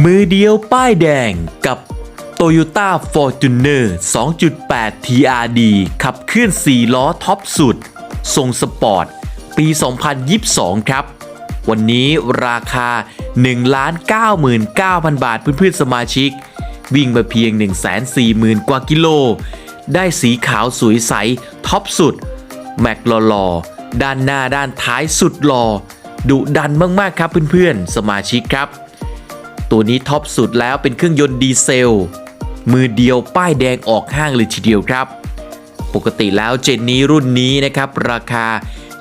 มือเดียวป้ายแดงกับ Toyota Fortuner 2.8 TRD ขับเคลื่อน 4 ล้อท็อปสุด ทรงสปอร์ต ปี 2022 ครับ วันนี้ราคา 1,99,000 บาทเพื่อนๆสมาชิก วิ่งมาเพียง 140,000 กว่ากิโล ได้สีขาวสวยใส ท็อปสุด แม็กหล่อลอด้านหน้าด้านท้ายสุดหลอดุดันมากๆครับเพื่อนๆ สมาชิกครับ ตัวนี้ท็อปสุดแล้วเป็นเครื่องยนต์ดีเซล มือเดียวป้ายแดงออกห้างเลยทีเดียวครับ ปกติแล้วเจนนี้รุ่นนี้นะครับ ราคา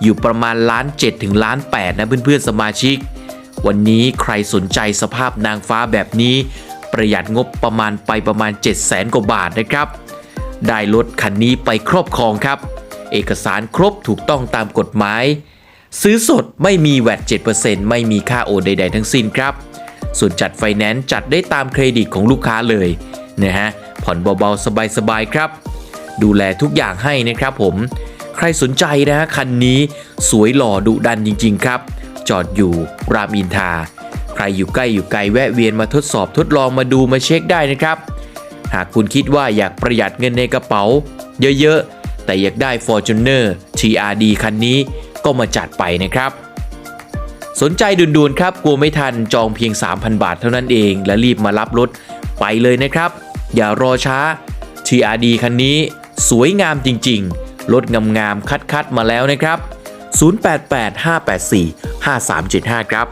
อยู่ประมาณล้าน7ถึงล้าน8นะเพื่อนๆสมาชิก วันนี้ใครสนใจสภาพนางฟ้าแบบนี้ ประหยัดงบประมาณไปประมาณ 7 0 0แสนกว่าบาทนะครับ ได้รถคันนี้ไปครอบครองครับ เอกสารครบถูกต้องตามกฎหมาย ซื้อสดไม่มีแวด7%ไม่มีค่าโอนใด ๆ ทั้งสิ้นครับ ส่วนจัดไฟแนนซ์จัดได้ตามเครดิตของลูกค้าเลยนะฮะผ่อนเบาๆ สบายๆครับ ดูแลทุกอย่างให้นะครับผม ใครสนใจนะฮะคันนี้สวยหล่อดุดันจริง ๆ ครับ จอดอยู่รามอินทา ใครอยู่ใกล้อยู่ไกลแวะเวียนมาทดสอบทดลองมาดูมาเช็คได้นะครับ หากคุณคิดว่าอยากประหยัดเงินในกระเป๋า เยอะๆแต่อยากได้ Fortuner TRD คันนี้ก็มาจัดไปนะครับ สนใจด่วนๆครับกลัวไม่ทันจองเพียง 3,000 บาทเท่านั้นเอง และรีบมารับรถไปเลยนะครับ อย่ารอช้า TRD คันนี้สวยงามจริงๆ รถงามๆคัดๆมาแล้วนะครับ 0885845375 ครับ